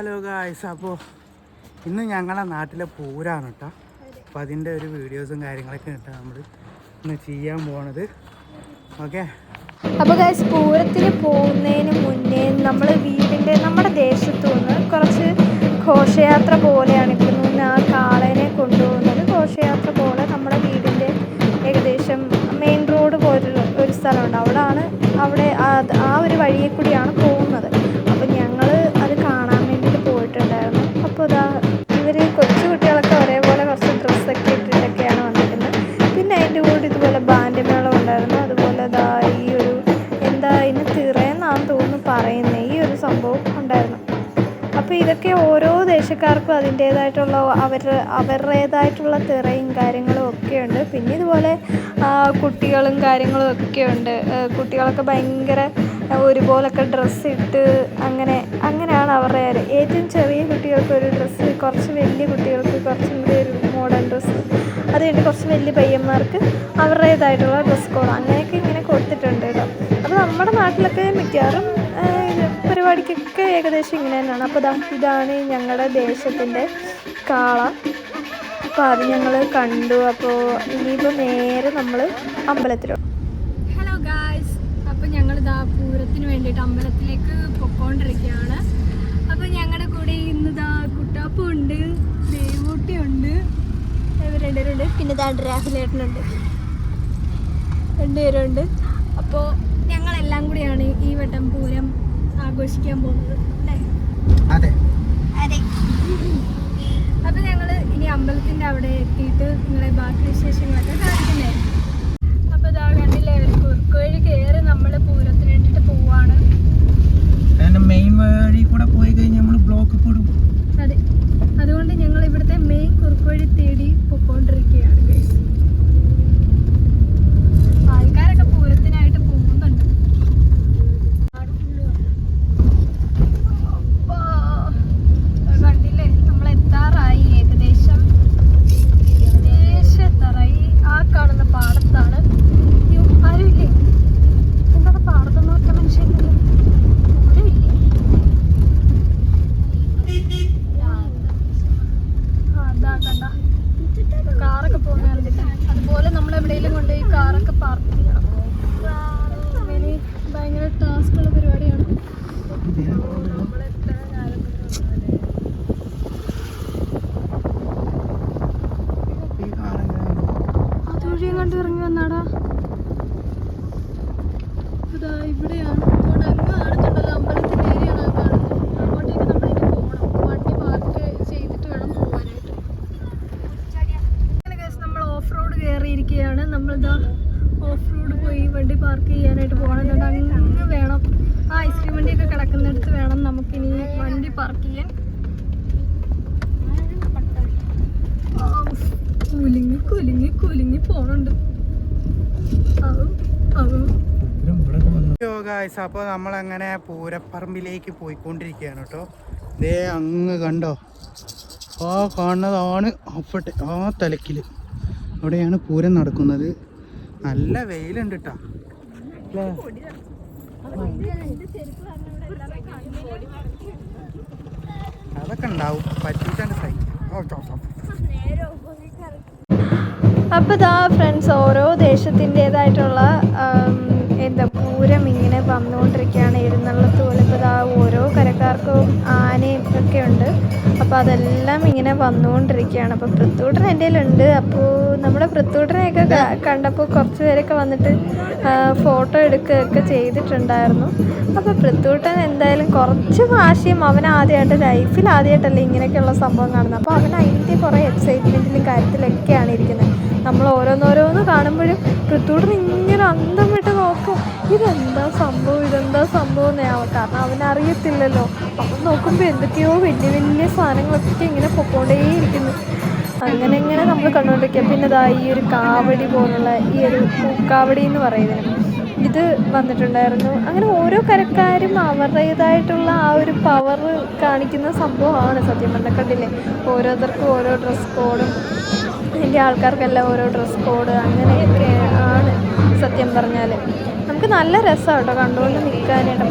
Hello guys അപ്പോൾ ഇന്ന് ഞങ്ങളുടെ നാട്ടിലെ പൂരാണ് കേട്ടോ അപ്പോൾ അതിന്റെ ഒരു വീഡിയോസും കാര്യങ്ങളൊക്കെ കേട്ടോ നമ്മൾ ഇന്ന് ചെയ്യാൻ പോണത്. ഓക്കെ അപ്പോൾ ഗൈസ് പൂരത്തിന് പോകുന്നതിന് മുന്നേ നമ്മൾ വീടിന്റെ നമ്മുടെ ദേശത്തു നിന്ന് കുറച്ച് ഘോഷയാത്ര പോലെയാണ് അപ്പോൾ ഇതൊക്കെ ഓരോ ദേശക്കാർക്കും അതിന്റേതായിട്ടുള്ള അവർ അവരുടേതായിട്ടുള്ള തിറയും കാര്യങ്ങളും ഒക്കെ ഉണ്ട് പിന്നെ ഇതുപോലെ കുട്ടികളും കാര്യങ്ങളും ഒക്കെ ഉണ്ട് ആ, കുട്ടികളൊക്കെ ഭയങ്കര ഒരുപോലൊക്കെ ഡ്രസ്സ് ഇട്ട് അങ്ങനെ അങ്ങനെയാണ് അവരുടെ കാര്യം. ഏറ്റവും ചെറിയ കുട്ടികൾക്ക് ഒരു ഡ്രസ്സ് കുറച്ച് വലിയ കുട്ടികൾക്ക് കുറച്ചും കൂടി ഒരു മോഡേൺ ഡ്രസ്സ് അത് കഴിഞ്ഞ് കുറച്ച് വലിയ പയ്യന്മാർക്ക് അവരുടേതായിട്ടുള്ള ഡ്രസ് കോഡ് അങ്ങനെയൊക്കെ ഇങ്ങനെ കൊടുത്തിട്ടുണ്ട് കേട്ടോ. അപ്പോൾ നമ്മുടെ നാട്ടിലൊക്കെ മിക്കവാറും പരിപാടിക്കൊക്കെ ഏകദേശം ഇങ്ങനെ തന്നെയാണ്. അപ്പോൾ ഇതാണ് ഞങ്ങളുടെ ദേശത്തിന്റെ കാള. അപ്പോൾ അത് ഞങ്ങൾ കണ്ടു. അപ്പോൾ ഇനിയിപ്പോൾ നേരെ നമ്മൾ അമ്പലത്തിലോ ഹലോ ഗായ്സ് അപ്പോൾ ഞങ്ങൾ ഇതാ പൂരത്തിന് വേണ്ടിയിട്ട് അമ്പലത്തിലേക്ക് പൊക്കോണ്ടിരിക്കുകയാണ് അപ്പോൾ ഞങ്ങളുടെ കൂടെ ഇന്ന് ഇതാ കുട്ടാപ്പും ഉണ്ട് ദേവൂട്ടിയുണ്ട് ഇവർ രണ്ടുപേരുണ്ട് പിന്നെ ഇതാ രാഹുലേട്ടനുണ്ട് രണ്ടുപേരുണ്ട് അപ്പോൾ ഞങ്ങളെല്ലാം കൂടിയാണ് ഈ വട്ടം ആഘോഷിക്കാൻ പോകുന്നത് അല്ലേ? അതെ. അപ്പോൾ ഞങ്ങൾ ഇനി അമ്പലത്തിന്റെ അവിടെ എത്തിയിട്ട് നിങ്ങളെ ബാക്കി വിശേഷങ്ങളൊക്കെ കാണിക്കുന്നേ. അപ്പൊ ഇതാ കണ്ടില്ലേ ഒരു കയറി നമ്മൾ പൂരത്തിന് പോവാണ് അതിന്റെ മെയിൻ വഴി കൂടെ പോയി കഴിഞ്ഞാൽ നമ്മൾ ബ്ലോക്ക് പെടും അതെ അതുകൊണ്ട് ഞങ്ങൾ ഇവിടുത്തെ മെയിൻ കുറുക്ക് വഴി തേടി പൊക്കോണ്ടിരിക്കുകയാണ് guys. ആൾക്കാരൊക്കെ പൂരത്തിനായിട്ട് പോകുന്നുണ്ട് അപ്പാ. ദാ കണ്ടില്ലേ നമ്മൾ എത്താറായി ഏകദേശം ഏകദേശം എത്താറായി ആ കാണുന്ന പാടത്താണ് അയ്യോ, ആരുമില്ലേ എന്താണ് പാടത്തെന്ന് പറഞ്ഞ മനുഷ്യനില്ലേ ആരുമില്ലേ ആ, അതാ കണ്ട കാറൊക്കെ പോകുന്ന കണ്ടില്ലേ അതുപോലെ നമ്മൾ എവിടെയെങ്കിലും കൊണ്ടുപോയി കാറൊക്കെ പാർക്ക് ചെയ്യണം അങ്ങനെ ഭയങ്കര ടാസ്കുള്ള പരിപാടിയാണ് അതുവഴിയും കണ്ട് ഇറങ്ങി വന്നാടാ ഇതാ ഇവിടെയാണ് അതുകൊണ്ട് അങ്ങ് കാണുന്നുണ്ടല്ലോ അമ്പലത്തിന്റെ ഏരിയയാണ് ആ കാണുന്നത് അങ്ങോട്ടേക്ക് നമ്മളിനി പോകണം വണ്ടി പാർക്ക് ചെയ്തിട്ട് വേണം പോകാനായിട്ട് അങ്ങനെ guys നമ്മൾ ഓഫ് റോഡ് കയറിയിരിക്കുകയാണ്. നമ്മളിതാ ഓഫ് റോഡ് പോയി വണ്ടി പാർക്ക് ചെയ്യാനായിട്ട് പോകണമെന്നുണ്ട് അങ്ങ് വേണം. ആ ഐസ്ക്രീം വണ്ടിയൊക്കെ കിടക്കുന്നിടത്ത് വേണം നമുക്കിനി വണ്ടി പാർക്ക് ചെയ്യാൻ. കുലുങ്ങി കുലുങ്ങി കുലുങ്ങി പോണുണ്ട്. ഗായ്സ് അപ്പോൾ നമ്മളങ്ങനെ പൂരപ്പറമ്പിലേക്ക് പോയിക്കൊണ്ടിരിക്കുകയാണ് കേട്ടോ. ദേ അങ്ങ് കണ്ടോ? ആ കാണുന്നതാണ് അപ്പട്ടെ ആ തലക്കിൽ അവിടെയാണ് പൂരം നടക്കുന്നത്. നല്ല വെയിലുണ്ട് കേട്ടോ അല്ലേ അതൊക്കെ ഉണ്ടാവും. പറ്റിയിട്ടാണ് അപ്പൊ. അപ്പോൾ ഇതാ ഫ്രണ്ട്സ് ഓരോ ദേശത്തിന്റേതായിട്ടുള്ള എന്താ പൂരം ഇങ്ങനെ വന്നുകൊണ്ടിരിക്കുകയാണ്. എഴുന്നള്ളത്ത് പോലെ ഇപ്പോൾ ഇതാ ഓരോ കരക്കാർക്കും ആനയും ഒക്കെ ഉണ്ട്. അപ്പോൾ അതെല്ലാം ഇങ്ങനെ വന്നുകൊണ്ടിരിക്കുകയാണ്. അപ്പോൾ പൃത്തൂട്ടൻ എന്റെ കയ്യിലുണ്ട്. അപ്പോൾ നമ്മുടെ പൃത്തൂട്ടനെയൊക്കെ കണ്ടപ്പോൾ കുറച്ച് പേരൊക്കെ വന്നിട്ട് ഫോട്ടോ എടുക്കുകയൊക്കെ ചെയ്തിട്ടുണ്ടായിരുന്നു. അപ്പോൾ പൃത്തൂട്ടൻ എന്തായാലും കുറച്ച് ഭാഷയും അവൻ ആദ്യമായിട്ട് ലൈഫിൽ ആദ്യമായിട്ടല്ലേ ഇങ്ങനെയൊക്കെയുള്ള സംഭവം കാണുന്നത്. അപ്പോൾ അവൻ അതിന്റെ കുറേ എക്സൈറ്റ്മെന്റിലും കാര്യത്തിലൊക്കെയാണ് ഇരിക്കുന്നത്. നമ്മൾ ഓരോന്നോരോന്ന് കാണുമ്പോഴും പൃത്തൂട്ടൻ ഇങ്ങനെ അന്തം വിട്ട് നോക്കും. ഇതെന്താ സംഭവം? ഇതെന്താ സംഭവം എന്നാവും കാരണം അവനറിയത്തില്ലല്ലോ. അപ്പം നോക്കുമ്പോൾ എന്തൊക്കെയോ വലിയ വലിയ സാധനങ്ങളൊക്കെ ഇങ്ങനെ പൊക്കോണ്ടേയിരിക്കുന്നു. അങ്ങനെ ഇങ്ങനെ നമ്മൾ കണ്ടുകൊണ്ടിരിക്കുക പിന്നെ ഇതാ ഈ ഒരു കാവടി പോലുള്ള ഈ ഒരു പൂക്കാവടി എന്ന് പറയുന്നത്. ഇത് വന്നിട്ടുണ്ടായിരുന്നു. അങ്ങനെ ഓരോ കരക്കാരും അവരുടേതായിട്ടുള്ള ആ ഒരു പവർ കാണിക്കുന്ന സംഭവമാണ് സത്യം പറഞ്ഞാൽ കണ്ടില്ലേ? ഓരോരുത്തർക്കും ഓരോ ഡ്രസ് കോഡും എന്റെ ആൾക്കാർക്കെല്ലാം ഓരോ ഡ്രസ് കോഡ് അങ്ങനെയൊക്കെ ആണ് സത്യം പറഞ്ഞാൽ നമുക്ക് നല്ല രസമാണ് കേട്ടോ കണ്ടുകൊണ്ട് നിൽക്കാനായിട്ട്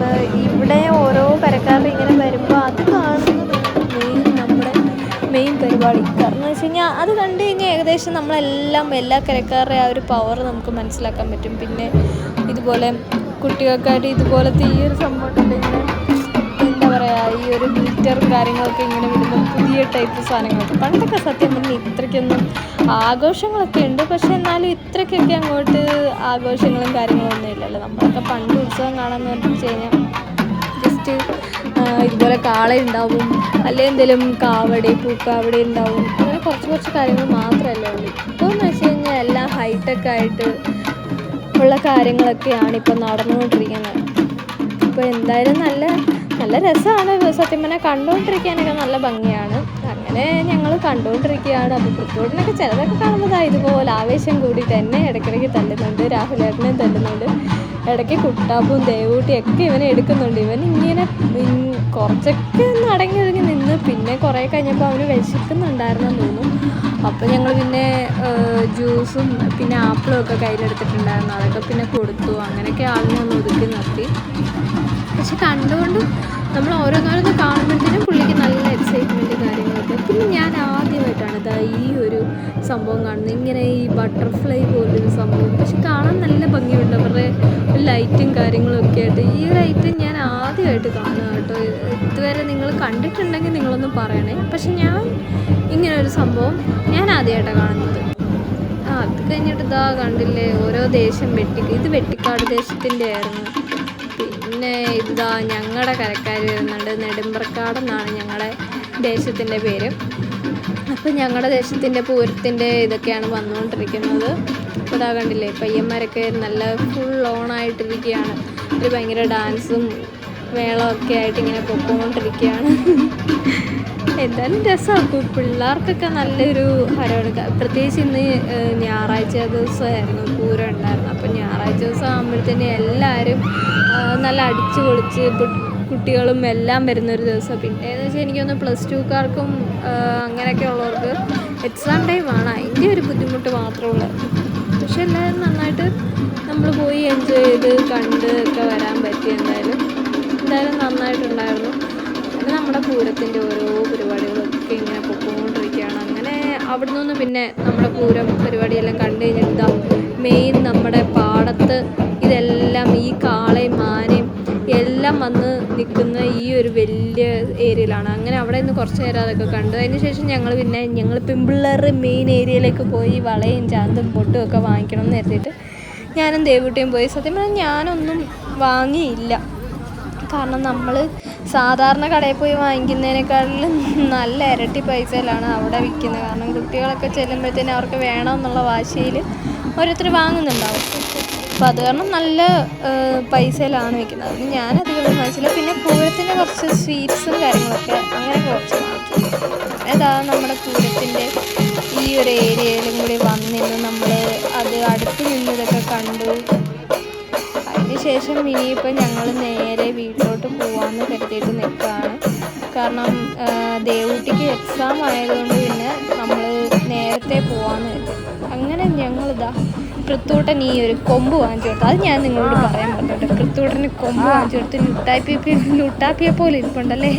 ഇവിടെ ഓരോ കരക്കാർ ഇങ്ങനെ വരുമ്പോൾ അത് കാണുന്നത് മെയിൻ നമ്മുടെ മെയിൻ പരിപാടി. കാരണം എന്ന് വെച്ച് കഴിഞ്ഞാൽ അത് കണ്ടു കഴിഞ്ഞാൽ ഏകദേശം നമ്മളെല്ലാം എല്ലാ കരക്കാരുടെ ആ ഒരു പവർ നമുക്ക് മനസ്സിലാക്കാൻ പറ്റും. പിന്നെ ഇതുപോലെ കുട്ടികൾക്കായിട്ട് ഇതുപോലത്തെ ഈ ഒരു സംഭവം ഉണ്ടെങ്കിൽ പറയുക ഈ ഒരു ഗ്ലിറ്ററും കാര്യങ്ങളൊക്കെ ഇങ്ങനെ വിടുന്ന പുതിയ ടൈപ്പ് സാധനങ്ങളൊക്കെ. പണ്ടൊക്കെ സത്യം പറഞ്ഞാൽ ഇത്രയ്ക്കൊന്നും ആഘോഷങ്ങളൊക്കെ ഉണ്ട്. പക്ഷെ എന്നാലും ഇത്രയ്ക്കൊക്കെ അങ്ങോട്ട് ആഘോഷങ്ങളും കാര്യങ്ങളും ഒന്നും ഇല്ലല്ലോ. നമ്മളൊക്കെ പണ്ട് ഉത്സവം കാണാമെന്ന് പറഞ്ഞു കഴിഞ്ഞാൽ ജസ്റ്റ് ഇതുപോലെ കാള ഉണ്ടാവും അല്ലെങ്കിൽ എന്തെങ്കിലും കാവടി പൂക്കാവടി ഉണ്ടാവും അങ്ങനെ കുറച്ച് കുറച്ച് കാര്യങ്ങൾ മാത്രമല്ലേ ഉള്ളൂ. ഇപ്പോൾ എന്ന് വെച്ച് കഴിഞ്ഞാൽ എല്ലാം ഹൈടെക് ആയിട്ട് ഉള്ള കാര്യങ്ങളൊക്കെയാണ് ഇപ്പോൾ നടന്നുകൊണ്ടിരിക്കുന്നത് അപ്പോൾ എന്തായാലും നല്ല നല്ല രസമാണ് സത്യം പറഞ്ഞാൽ കണ്ടുകൊണ്ടിരിക്കാനൊക്കെ നല്ല ഭംഗിയാണ്. അങ്ങനെ ഞങ്ങൾ കണ്ടുകൊണ്ടിരിക്കുകയാണ് അപ്പോൾ പൃഥ്വിനൊക്കെ ചിലതൊക്കെ കാണുന്നതാണ് ഇതുപോലെ ആവേശം കൂടി തന്നെ ഇടയ്ക്കിടയ്ക്ക് തല്ലുന്നുണ്ട്. രാഹുലേട്ടനെയും തല്ലുന്നുണ്ട്. ഇടയ്ക്ക് കുട്ടാപ്പും ദേവൂട്ടിയൊക്കെ ഇവനെ എടുക്കുന്നുണ്ട്. ഇവൻ ഇങ്ങനെ കുറച്ചൊക്കെ ഒന്ന് അടങ്ങി ഒതുങ്ങി നിന്ന് പിന്നെ കുറേ കഴിഞ്ഞപ്പോൾ അവന് വിശക്കുന്നുണ്ടായിരുന്നെന്ന് തോന്നും അപ്പോൾ ഞങ്ങൾ പിന്നെ ജ്യൂസും പിന്നെ ആപ്പിളും ഒക്കെ കയ്യിലെടുത്തിട്ടുണ്ടായിരുന്നു. അതൊക്കെ പിന്നെ കൊടുത്തു. അങ്ങനെയൊക്കെ ആളിനെ ഒന്ന് ഒതുക്കി നിർത്തി. പക്ഷെ കണ്ടുകൊണ്ട് നമ്മൾ ഓരോ കാലത്തും കാണുമ്പോഴത്തേനും പുള്ളിക്ക് നല്ല എക്സൈറ്റ്മെന്റ് കാര്യങ്ങളൊക്കെ. പിന്നെ ഞാൻ ആദ്യമായിട്ടാണ് ഇതാ ഈ ഒരു സംഭവം കാണുന്നത്. ഇങ്ങനെ ഈ ബട്ടർഫ്ലൈ പോലൊരു സംഭവം. പക്ഷെ കാണാൻ നല്ല ഭംഗിയുണ്ട്. അവരുടെ ലൈറ്റും കാര്യങ്ങളും ഒക്കെ ആയിട്ട്. ഈ ലൈറ്റ് ഞാൻ ആദ്യമായിട്ട് കാണുക കേട്ടോ. ഇതുവരെ നിങ്ങൾ കണ്ടിട്ടുണ്ടെങ്കിൽ നിങ്ങളൊന്ന് പറയണേ. പക്ഷെ ഞാൻ ഇങ്ങനെ ഒരു സംഭവം ഞാൻ ആദ്യമായിട്ടാണ് കാണുന്നത്. ആ അത് കഴിഞ്ഞിട്ട് ഇതാ കണ്ടില്ലേ? ഓരോ ദേശം വെട്ടി ഇത് വെട്ടിക്കാട് ദേശത്തിന്റെ ആയിരുന്നു. പിന്നെ ഇതാ ഞങ്ങളുടെ കരക്കാർ വരുന്നുണ്ട്. നെടുമ്പ്രക്കാടെന്നാണ് ഞങ്ങളുടെ ദേശത്തിന്റെ പേര്. അപ്പോൾ ഞങ്ങളുടെ ദേശത്തിന്റെ പൂരത്തിന്റെ ഇതൊക്കെയാണ് വന്നുകൊണ്ടിരിക്കുന്നത്. ഇപ്പോൾ ഇതാ കണ്ടില്ലേ പയ്യന്മാരൊക്കെ നല്ല ഫുൾ ഓൺ ഓണായിട്ടിരിക്കുകയാണ് ഒരു ഭയങ്കര ഡാൻസും മേളമൊക്കെ ആയിട്ട് ഇങ്ങനെ പൊക്കോണ്ടിരിക്കുകയാണ് എന്തായാലും രസമാക്കും. പിള്ളേർക്കൊക്കെ നല്ലൊരു ഹരമാണ്. ക- പ്രത്യേകിച്ച് ഇന്ന് ഞായറാഴ്ച ദിവസമായിരുന്നു പൂരം ഉണ്ടായിരുന്നു. അപ്പം ഞായറാഴ്ച ദിവസം ആകുമ്പോഴത്തേന് എല്ലാവരും നല്ല അടിച്ചു പൊളിച്ച് കുട്ടികളും എല്ലാം വരുന്നൊരു ദിവസം. പിന്നെ എന്ന് വെച്ചാൽ എനിക്കൊന്ന് പ്ലസ് ടുക്കാർക്കും അങ്ങനെയൊക്കെ ഉള്ളവർക്ക് എക്സാം ടൈമാണ് അതിന്റെ ഒരു ബുദ്ധിമുട്ട് മാത്രമേ ഉള്ളൂ. പക്ഷെ എല്ലാവരും നന്നായിട്ട് നമ്മൾ പോയി എൻജോയ് ചെയ്ത് കണ്ട് ഒക്കെ വരാൻ പറ്റി. എന്തായാലും എന്തായാലും നന്നായിട്ടുണ്ടായിരുന്നു. നമ്മുടെ പൂരത്തിന്റെ ഓരോ പരിപാടികളൊക്കെ ഇങ്ങനെ പൊക്കോണ്ടിരിക്കുകയാണ്. അങ്ങനെ അവിടെ നിന്ന് പിന്നെ നമ്മുടെ പൂരം പരിപാടിയെല്ലാം കണ്ടു കഴിഞ്ഞിട്ട് മെയിൻ നമ്മുടെ പാടത്ത് ഇതെല്ലാം ഈ കാളയും മാനയും എല്ലാം വന്ന് നിൽക്കുന്ന ഈ ഒരു വലിയ ഏരിയയിലാണ്. അങ്ങനെ അവിടെ നിന്ന് കുറച്ച് നേരം അതൊക്കെ കണ്ടു. അതിന് ശേഷം ഞങ്ങൾ പിന്നെ ഞങ്ങൾ പെൺപിള്ളേർ മെയിൻ ഏരിയയിലേക്ക് പോയി വളയും ചാന്തും പൊട്ടും ഒക്കെ വാങ്ങിക്കണം എന്ന് കരുതിയിട്ട് ഞാനും ദേവൂട്ടിയും പോയി. സത്യം പറഞ്ഞാൽ ഞാനൊന്നും വാങ്ങിയില്ല. കാരണം നമ്മൾ സാധാരണ കടയിൽ പോയി വാങ്ങിക്കുന്നതിനേക്കാളും നല്ല ഇരട്ടി പൈസയിലാണ് അവിടെ വിൽക്കുന്നത്. കാരണം കുട്ടികളൊക്കെ ചെല്ലുമ്പോഴത്തേനും അവർക്ക് വേണമെന്നുള്ള വാശിയിൽ ഓരോരുത്തർ വാങ്ങുന്നുണ്ടാവും. അപ്പോൾ അത് കാരണം നല്ല പൈസയിലാണ് വിൽക്കുന്നത്. അത് ഞാനധികം വാങ്ങിച്ചില്ല. പിന്നെ പൂരത്തിന് കുറച്ച് സ്വീറ്റ്സും കാര്യങ്ങളൊക്കെ അങ്ങനെ കുറച്ച് വാങ്ങിക്കും. അതാ നമ്മുടെ പൂരത്തിന്റെ ഈ ഒരു ഏരിയയിലും കൂടി വന്നിരുന്ന് നമ്മൾ അത് അടുത്ത് നിന്നതൊക്കെ കണ്ടു. അതിനുശേഷം ഇനിയിപ്പോൾ ഞങ്ങൾ നേരെ വീട്ടിലോട്ട് പോകാമെന്ന് കരുതിയിട്ട് നിൽക്കുകയാണ്. കാരണം ദേവൂട്ടിക്ക് എക്സാം ആയതുകൊണ്ട് പിന്നെ നമ്മൾ നേരത്തെ പോകാമെന്ന് കരുതി. അങ്ങനെ ഞങ്ങളിതാ കൃത്തൂട്ടൻ ഈ ഒരു കൊമ്പ് വാങ്ങിച്ചു കൊടുത്തു. അത് ഞാൻ നിങ്ങളോട് പറയാൻ പറഞ്ഞോട്ടെ കൃത്തൂട്ടന് കൊമ്പ് വാങ്ങിച്ചു കൊടുത്ത്. ലുട്ടാപ്പിയൊക്കെ ലുട്ടാപ്പിയെ പോലെ ഇരിപ്പുണ്ടല്ലേ?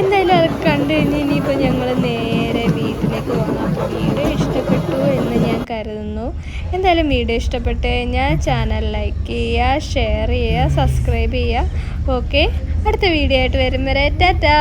എന്തായാലും അത് കണ്ടു കഴിഞ്ഞ് ഇനിയിപ്പോൾ ഞങ്ങൾ നേരെ അപ്പോൾ വീഡിയോ ഇഷ്ടപ്പെട്ടു എന്ന് ഞാൻ കരുതുന്നു. എന്തായാലും വീഡിയോ ഇഷ്ടപ്പെട്ട് കഴിഞ്ഞാൽ ചാനൽ ലൈക്ക് ചെയ്യുക ഷെയർ ചെയ്യുക സബ്സ്ക്രൈബ് ചെയ്യുക. ഓക്കെ അടുത്ത വീഡിയോ ആയിട്ട് വരും വരെ ടാറ്റാ!